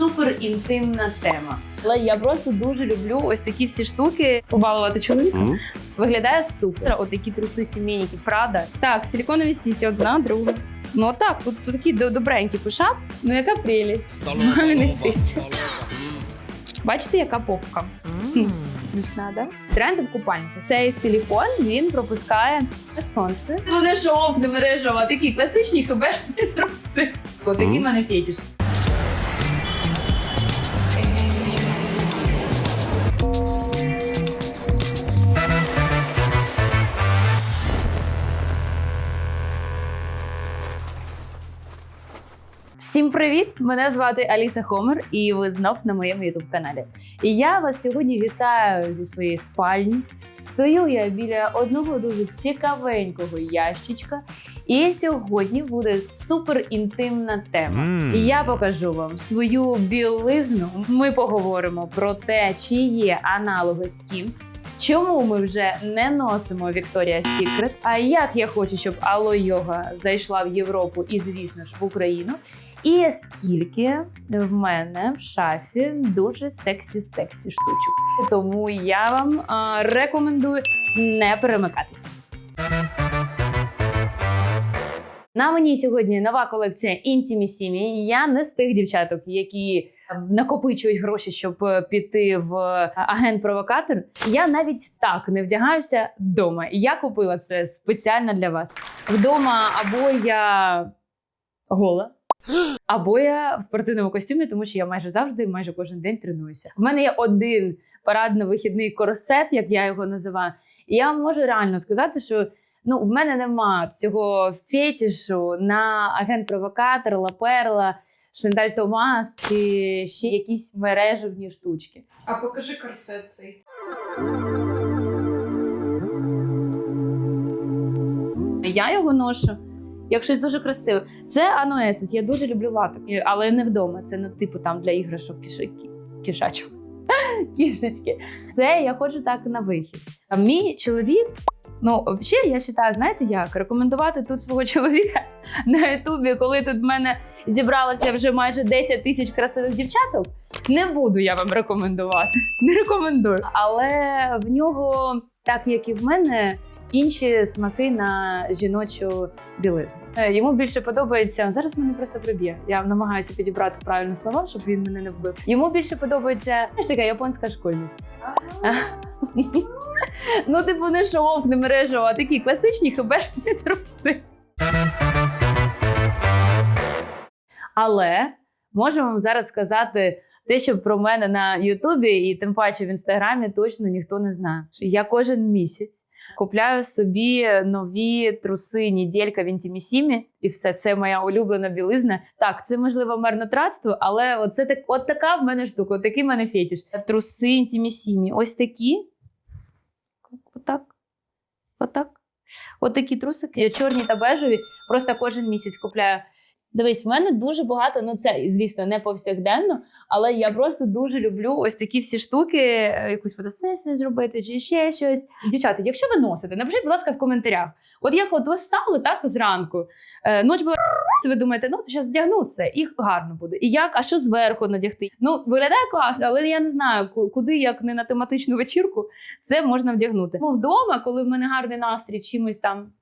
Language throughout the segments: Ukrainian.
супер інтимна тема. Але я просто дуже люблю ось такі всі штуки. Побалувати чоловіка. М? Виглядає супер. Отакі труси сімейники Прада. Так, силіконові сісі, одна, друга. Ну так, тут, тут такий до- добренький пушап. Ну яка прелість. Циці. Бачите, яка попка? Смішна, да? Тренди в купальнику. Цей силікон він пропускає сонце. Вони жовтне мережево, такі класичні хебешні труси. В Мгм. мене фетіш. Всім привіт! Мене звати Аліса Хомер, і ви знов на моєму ютуб каналі. І я вас сьогодні вітаю зі своєї спальні. Стою я біля одного дуже цікавенького ящичка, і сьогодні буде супер інтимна тема. М. І я покажу вам свою білизну. Ми поговоримо про те, чи є аналоги Skims, Чому ми вже не носимо Victoria's Secret? А як я хочу, щоб Ало Йога зайшла в Європу і, звісно ж, в Україну? І скільки в мене в шафі дуже сексі-сексі штучок. Тому я вам а, рекомендую не перемикатися. На мені сьогодні нова колекція Intimissimi. Я не з тих дівчаток, які накопичують гроші, щоб е, піти в агент-провокатор. Я навіть так не вдягаюся вдома. Я купила це спеціально для вас. Вдома або я гола. Або я в спортивному костюмі, тому що я майже завжди, майже кожен день тренуюся. У мене є один парадно-вихідний корсет, як я його називаю. І я вам можу реально сказати, що ну в мене нема цього фетішу на агент-провокатор, Лаперла, Шендаль Томас чи ще якісь мережевні штучки. А покажи корсет цей. Я його ношу. Як щось дуже красиве. Це Аноесис. Я дуже люблю латекс, але не вдома. Це ну, типу там для іграшок кішаки. Кішачок. Кішечки. Це я ходжу так на вихід. А мій чоловік. Ну, взагалі, я вважаю, знаєте як? Рекомендувати тут свого чоловіка на Ютубі, коли тут в мене зібралося вже майже 10 тисяч красивих дівчаток. Не буду я вам рекомендувати. Не рекомендую. Але в нього, так як і в мене, інші смаки на жіночу білизну. Е, Йому більше подобається. Зараз мене просто приб'є. Я намагаюся підібрати правильні слова, щоб він мене не вбив. Йому більше подобається знаєш, така японська школьниця. Ну, типу, не шовк, не мережево, а такі класичні хебешні труси. Але можу вам зараз сказати те, що про мене на Ютубі і тим паче в інстаграмі точно ніхто не знає. Я кожен місяць купляю собі нові труси неділька в інтімісімі, і все це моя улюблена білизна. Так, це можливо марнотратство, але оце так, от така в мене штука, от такий в мене фетіш. Труси інтімісімі. Ось такі. Отак. Отак. От такі трусики, чорні та бежеві. Просто кожен місяць купляю. Дивись, в мене дуже багато. Ну це, звісно, не повсякденно, але я просто дуже люблю ось такі всі штуки, е, якусь фотосесію зробити чи ще щось. Дівчата, якщо ви носите, напишіть, будь ласка, в коментарях. От як от ви встали так зранку, е, ноч була ви думаєте, ну то зараз вдягну і гарно буде. І як, а що зверху надягти? Ну, виглядає класно, але я не знаю, куди, як не на тематичну вечірку, це можна вдягнути. Ну, вдома, коли в мене гарний настрій чимось там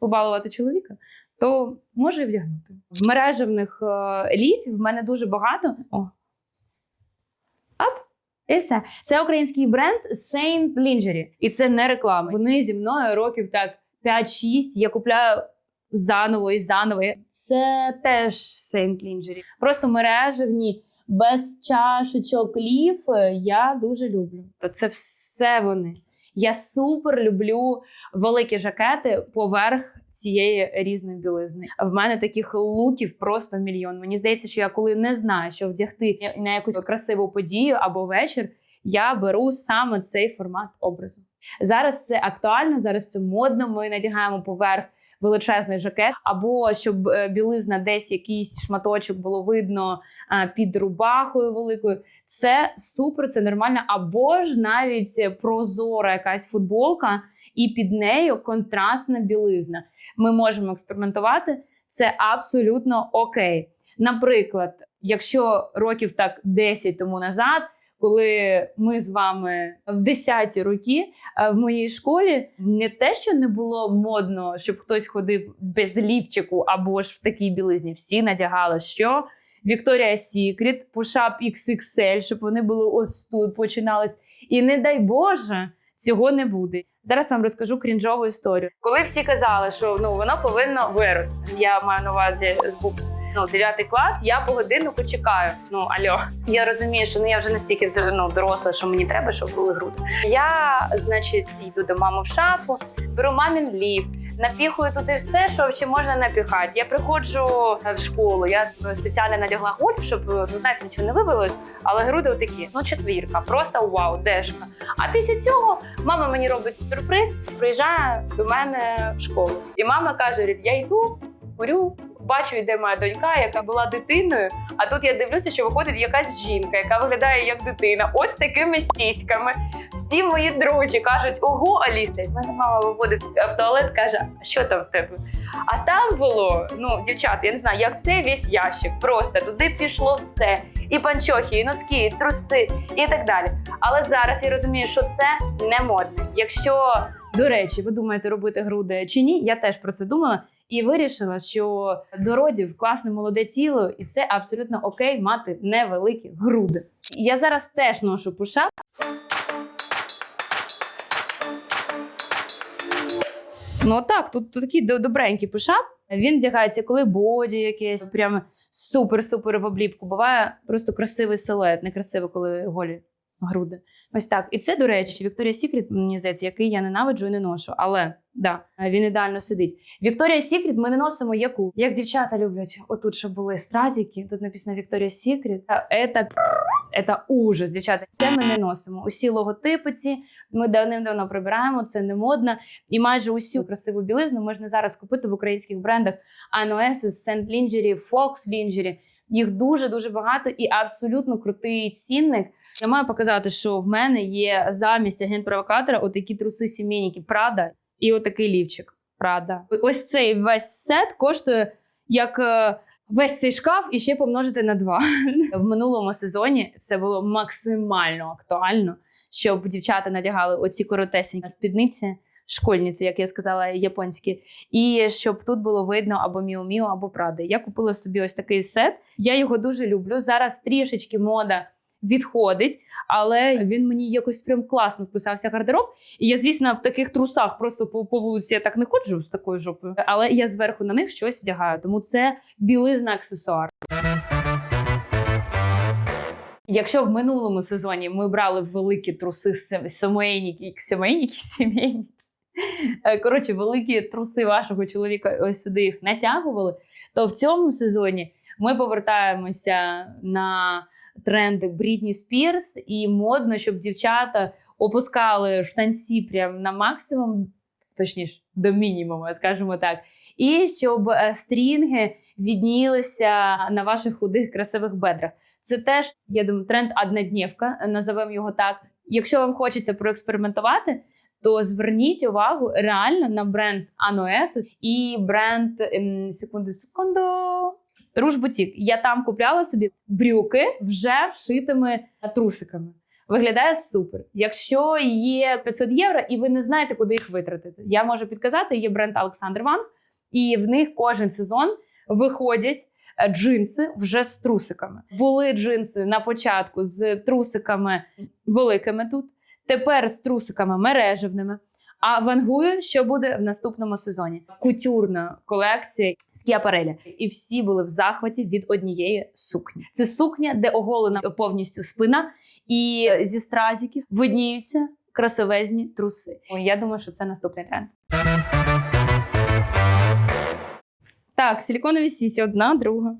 побалувати чоловіка, то можу і вдягнути. В мережевних е, ліфів в мене дуже багато. О. І все. Це український бренд Saint Lingerie. І це не реклама. Вони зі мною років так 5-6. Я купляю заново і заново. Це теж Saint Lingerie. Просто мережевні, без чашечок ліфи я дуже люблю. То це все вони. Я супер люблю великі жакети поверх цієї різної білизни. В мене таких луків просто мільйон. Мені здається, що я коли не знаю, що вдягти на якусь красиву подію або вечір, я беру саме цей формат образу. Зараз це актуально, зараз це модно. Ми надягаємо поверх величезний жакет, або щоб е, білизна десь якийсь шматочок було видно е, під рубахою великою. Це супер, це нормально. Або ж навіть прозора якась футболка, і під нею контрастна білизна. Ми можемо експериментувати. Це абсолютно окей. Наприклад, Якщо років так 10 тому назад, коли ми з вами в 10-ті роки е, в моїй школі не те, що не було модно, щоб хтось ходив без лівчику або ж в такій білизні, всі надягали що. Victoria's Secret, Push-Up XXL, щоб вони були ось тут починались. І не дай Боже, цього не буде. Зараз вам розкажу крінжову історію. Коли всі казали, що ну воно повинно вирости. Я маю на увазі з букс. Ну, 9 клас, я по годину почекаю. Ну альо, я розумію, що ну я вже настільки ну, доросла, що мені треба, щоб були груди. Я, значить, йду до мами в шафу, беру мамін ліп, напіхую туди все, що ще можна напіхати. Я приходжу в школу. Я спеціально надягла гольф, щоб ну знаєте, нічого не вивелось, але груди отакі. Ну, четвірка, просто вау, дешка. А після цього мама мені робить сюрприз, приїжджає до мене в школу. І мама каже: я йду, курю. Бачу, йде моя донька, яка була дитиною. А тут я дивлюся, що виходить якась жінка, яка виглядає як дитина, ось такими сіськами. Всі мої друзі кажуть: ого, Аліса, в мене мама виходить в туалет, каже: а що там в тебе? А там було, ну, дівчата, я не знаю, як це весь ящик. Просто туди пішло все. І панчохи, і носки, і труси, і так далі. Але зараз я розумію, що це не модно. Якщо до речі, ви думаєте робити груди чи ні, я теж про це думала. І вирішила, що до родів класне молоде тіло, і це абсолютно окей мати невеликі груди. Я зараз теж ношу пушап. Ну так, тут, тут такий до- добренький пушап. Він вдягається, коли боді якесь, прям супер-супер в обліпку. Буває просто красивий силует, не красиво, коли голі груди. Ось так. І це, до речі, Victoria's Secret, мені здається, який я ненавиджу і не ношу. Але да, він ідеально сидить. Victoria's Secret ми не носимо яку. Як дівчата люблять, отут, щоб були стразики, тут написано Victoria's Secret. Це, це ужас, дівчата. Це ми не носимо. Усі логотипи ці ми давним-давно прибираємо, це не модно. І майже усю красиву білизну можна зараз купити в українських брендах Anoesis, Saint Lingerie, Fox Lingerie. Їх дуже-дуже багато і абсолютно крутий цінник. Я маю показати, що в мене є замість агент-провокатора отакі труси сімейники Прада і отакий лівчик Прада. Ось цей весь сет коштує як е, весь цей шкаф і ще помножити на два. В минулому сезоні це було максимально актуально, щоб дівчата надягали оці коротесенькі спідниці. Школьниці, як я сказала, японські, і щоб тут було видно або Міу Міу, або Пради. Я купила собі ось такий сет. Я його дуже люблю. Зараз трішечки мода відходить, але він мені якось прям класно вписався в гардероб. І я, звісно, в таких трусах просто по, по вулиці я так не ходжу з такою жопою, але я зверху на них щось вдягаю. Тому це білизна аксесуар. Якщо в минулому сезоні ми брали великі труси сімейники, сімейники. е, Коротше, великі труси вашого чоловіка ось сюди їх натягували, то в цьому сезоні ми повертаємося на тренди Брітні Спірс, і модно, щоб дівчата опускали штанці прям на максимум, точніше, до мінімуму, скажімо так. І щоб е, стрінги віднілися на ваших худих красивих бедрах. Це теж, я думаю, тренд однодневка, називаємо його так. Якщо вам хочеться проекспериментувати, то зверніть увагу реально на бренд Anoesis і бренд ем, секунду, секунду. Руж. Я там купляла собі брюки вже вшитими трусиками. Виглядає супер. Якщо є 500 євро і ви не знаєте, куди їх витратити, я можу підказати. Є бренд Олександр Ванг, і в них кожен сезон виходять е, джинси вже з трусиками. Були джинси на початку з трусиками великими тут. Тепер з трусиками мережевними. А вангую, що буде в наступному сезоні. Кутюрна колекція з Кіапарелі. І всі були в захваті від однієї сукні. Це сукня, де оголена повністю спина, і зі стразиків видніються красивезні труси. Я думаю, що це наступний тренд. Так, силіконові сісі одна, друга.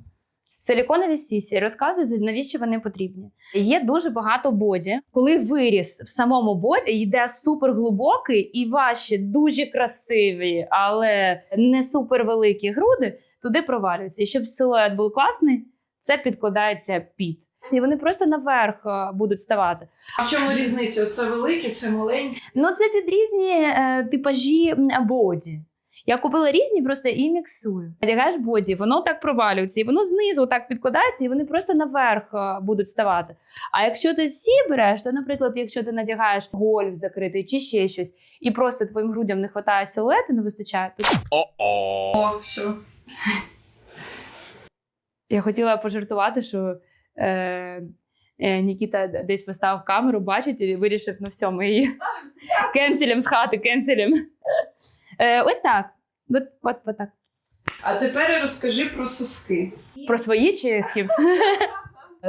Силіконові сісі розказують, навіщо вони потрібні. Є дуже багато боді. Коли виріс в самому боді йде супер глибокий і ваші дуже красиві, але не супер великі груди, туди провалюються. І щоб силует був класний, це підкладається під. І вони просто наверх е, будуть ставати. А в чому різниця? Це великі, це маленькі. Ну, це під різні е, типажі боді. Я купила різні просто і міксую. Надягаєш боді, воно так провалюється, і воно знизу так підкладається, і вони просто наверх е, будуть ставати. А якщо ти ці береш, то, наприклад, якщо ти надягаєш гольф закритий чи ще щось, і просто твоїм грудям не вистачає силуету, не вистачає, то О, все. Я хотіла пожартувати, що е, е, Нікіта десь поставив камеру, бачить і вирішив, ну все, ми її кенселем з хати, кенселем. Е, ось так. От, от, от так. А тепер розкажи про соски. Про свої чи з кимсь?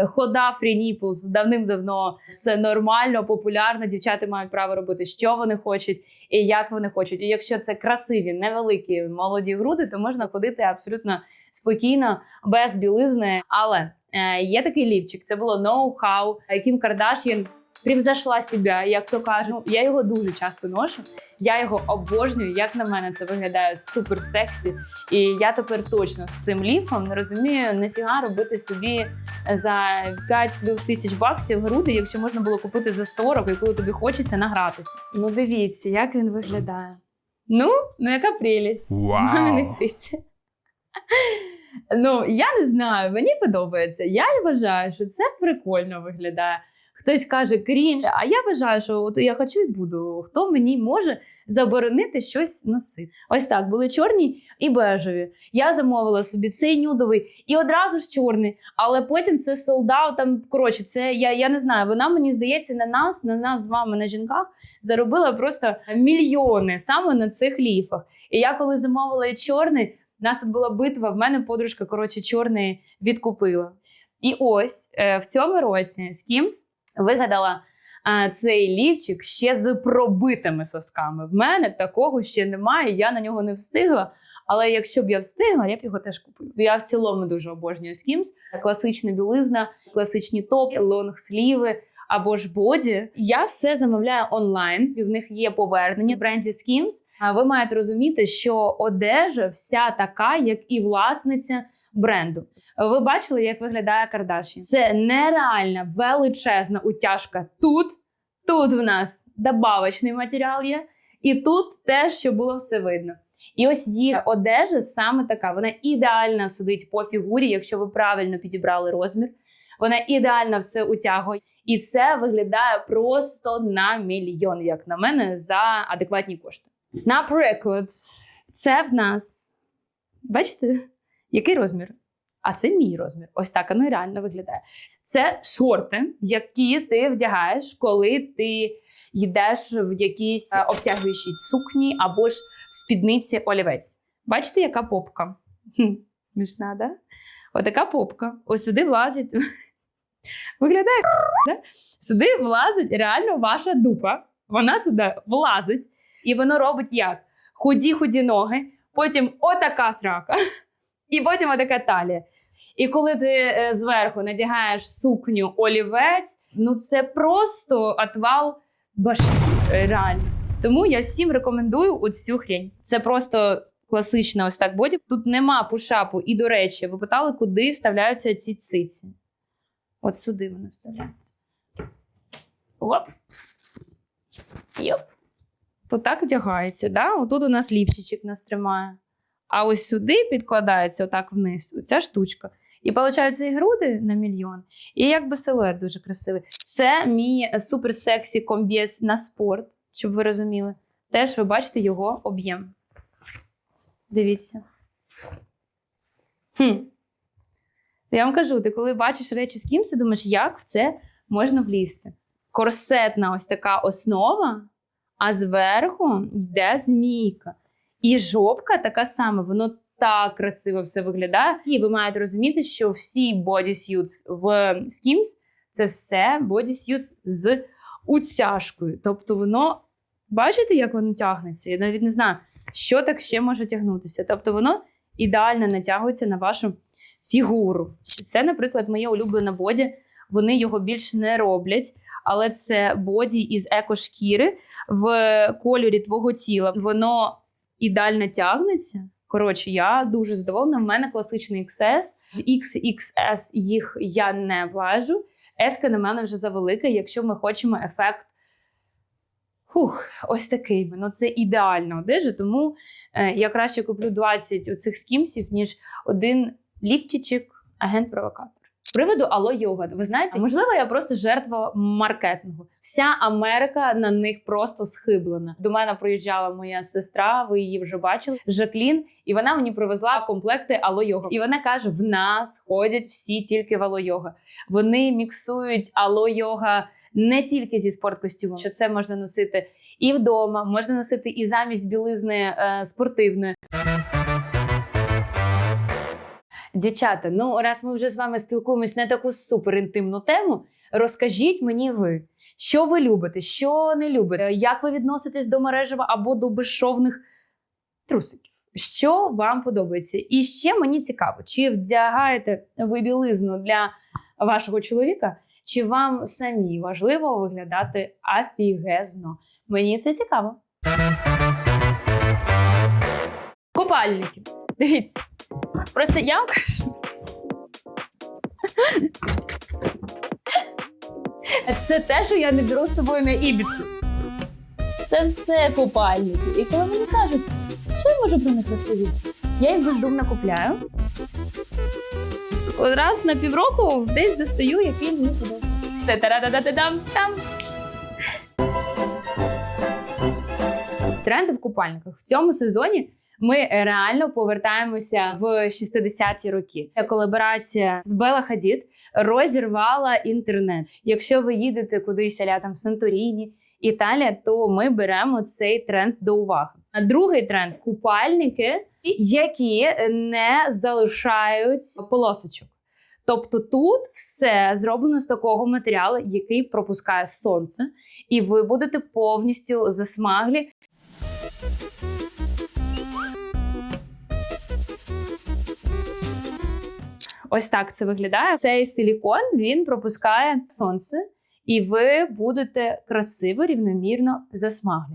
Хода Nipples давним-давно це нормально, популярно. Дівчата мають право робити, що вони хочуть і як вони хочуть. І якщо це красиві, невеликі молоді груди, то можна ходити абсолютно спокійно, без білизни. Але е, є такий лівчик, це було ноу-хау. Кім Кардаш'ян превзошла себе, як то кажуть. Ну, я його дуже часто ношу. Я його обожнюю. Як на мене, це виглядає супер сексі. І я тепер точно з цим ліфом не розумію, нафіга робити собі за 5 плюс тисяч баксів груди, якщо можна було купити за 40, і коли тобі хочеться награтися. Ну дивіться, як він виглядає. Ну, ну яка прелість. Вау. Ну, я не знаю, мені подобається. Я вважаю, що це прикольно виглядає. Хтось каже крінж, а я вважаю, що от я хочу і буду. Хто мені може заборонити щось носити? Ось так були чорні і бежеві. Я замовила собі цей нюдовий і одразу ж чорний, але потім це солдат. Там коротше, це я, я не знаю. Вона мені здається на нас, на нас з вами на жінках заробила просто мільйони саме на цих ліфах. І я коли замовила чорний, у нас тут була битва. В мене подружка коротше чорний відкупила. І ось е, в цьому році Skims вигадала А цей лівчик ще з пробитими сосками. В мене такого ще немає, я на нього не встигла. Але якщо б я встигла, я б його теж купила. Я в цілому дуже обожнюю Skims. Класична білизна, класичні топи, лонгсліви або ж боді. Я все замовляю онлайн. і В них є повернення в бренді Skims. А ви маєте розуміти, що одежа вся така, як і власниця бренду. Ви бачили, як виглядає Кардаші? Це нереальна величезна утяжка тут. Тут в нас добавочний матеріал є, і тут теж, що було все видно. І ось є одежа саме така. Вона ідеально сидить по фігурі, якщо ви правильно підібрали розмір. Вона ідеально все утягує. І це виглядає просто на мільйон, як на мене, за адекватні кошти. Наприклад, це в нас. Бачите, який розмір? А це мій розмір. Ось так воно реально виглядає. Це шорти, які ти вдягаєш, коли ти йдеш в якійсь е, обтягуючій сукні або ж в спідниці олівець. Бачите, яка попка? Хм, Смішна, да? Отака попка. Ось сюди влазить. Виглядає, да? Сюди влазить реально ваша дупа. Вона сюди влазить, і воно робить як? Худі-худі ноги, потім отака срака, і потім отака талія. І коли ти е, зверху надягаєш сукню олівець, ну це просто отвал башки, е, реально. Тому я всім рекомендую оцю хрень. Це просто класична ось так боді. Тут нема пушапу. І, до речі, ви питали, куди вставляються ці циці. От сюди вони вставляються. Оп. Йоп. То так вдягається, да? Отут у нас лівчичок нас тримає. А ось сюди підкладається отак вниз, оця штучка. І получаються і груди на мільйон. І якби силует дуже красивий. Це мій супер сексі комбіз на спорт, щоб ви розуміли. Теж ви бачите його об'єм. Дивіться. Хм. Я вам кажу, ти коли бачиш речі з кимось, ти думаєш, як в це можна влізти. Корсетна ось така основа, а зверху йде змійка. І жопка така сама, воно так красиво все виглядає. І ви маєте розуміти, що всі бодіс'ютс в Skims – це все бодіс'ютс з утяжкою. Тобто воно, бачите, як воно тягнеться? Я навіть не знаю, що так ще може тягнутися. Тобто воно ідеально натягується на вашу фігуру. Це, наприклад, моє улюблене боді. Вони його більше не роблять, але це боді із екошкіри в кольорі твого тіла. Воно ідеально тягнеться. Коротше, я дуже задоволена. В мене класичний XS. В XXS їх я не влажу. S на мене вже завелика, якщо ми хочемо ефект Хух, ось такий. Ну це ідеальна одежа, тому е, я краще куплю 20 оцих скімсів, ніж один ліфчичик, агент-провокатор. З Приводу Ало Йога. Ви знаєте, можливо, я просто жертва маркетингу. Вся Америка на них просто схиблена. До мене приїжджала моя сестра, ви її вже бачили, Жаклін, і вона мені привезла комплекти Ало Йога. І вона каже: в нас ходять всі тільки в Ало Йога. Вони міксують Ало Йога не тільки зі спорткостюмом, що це можна носити і вдома, можна носити і замість білизни е, спортивної. Дівчата, ну раз ми вже з вами спілкуємось на таку суперінтимну тему, розкажіть мені ви, що ви любите, що не любите, як ви відноситесь до мережева або до безшовних трусиків. Що вам подобається? І ще мені цікаво, чи вдягаєте ви білизну для вашого чоловіка, чи вам самі важливо виглядати афігезно? Мені це цікаво. Купальники. Дивіться. Просто я. Це те, що я не беру з собою на ібіцу. Це все купальники. І коли мені кажуть, що я можу про них розповісти? Я їх бездумно купляю. Раз на півроку десь достаю, який мені подобається. Це тарадададам там. Тренди в купальниках в цьому сезоні ми реально повертаємося в 60-ті роки. Колаборація з Бела Хадід розірвала інтернет. Якщо ви їдете кудись аля там Санторіні, Італія, то ми беремо цей тренд до уваги. А другий тренд купальники, які не залишають полосочок. Тобто тут все зроблено з такого матеріалу, який пропускає сонце, і ви будете повністю засмаглі. Ось так це виглядає. Цей силікон він пропускає сонце, і ви будете красиво, рівномірно засмаглі.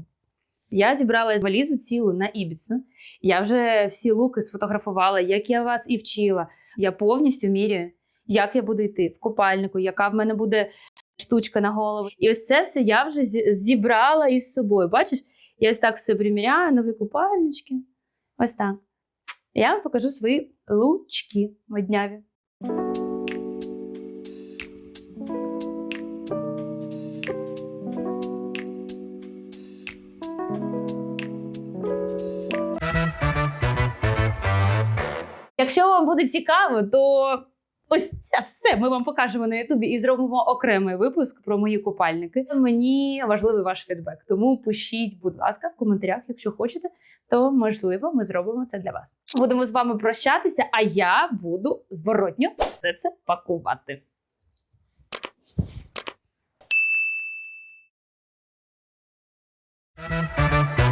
Я зібрала валізу цілу на Ібіцу. Я вже всі луки сфотографувала, як я вас і вчила. Я повністю міряю, як я буду йти в купальнику, яка в мене буде штучка на голову. І ось це все я вже зібрала із собою. Бачиш, я ось так все приміряю, нові купальнички. Ось так. Я вам покажу свої лучки модняві. Якщо вам буде цікаво, то ось це все ми вам покажемо на Ютубі і зробимо окремий випуск про мої купальники. Мені важливий ваш фідбек, тому пишіть, будь ласка, в коментарях, якщо хочете, то можливо ми зробимо це для вас. Будемо з вами прощатися, а я буду зворотньо все це пакувати. Thank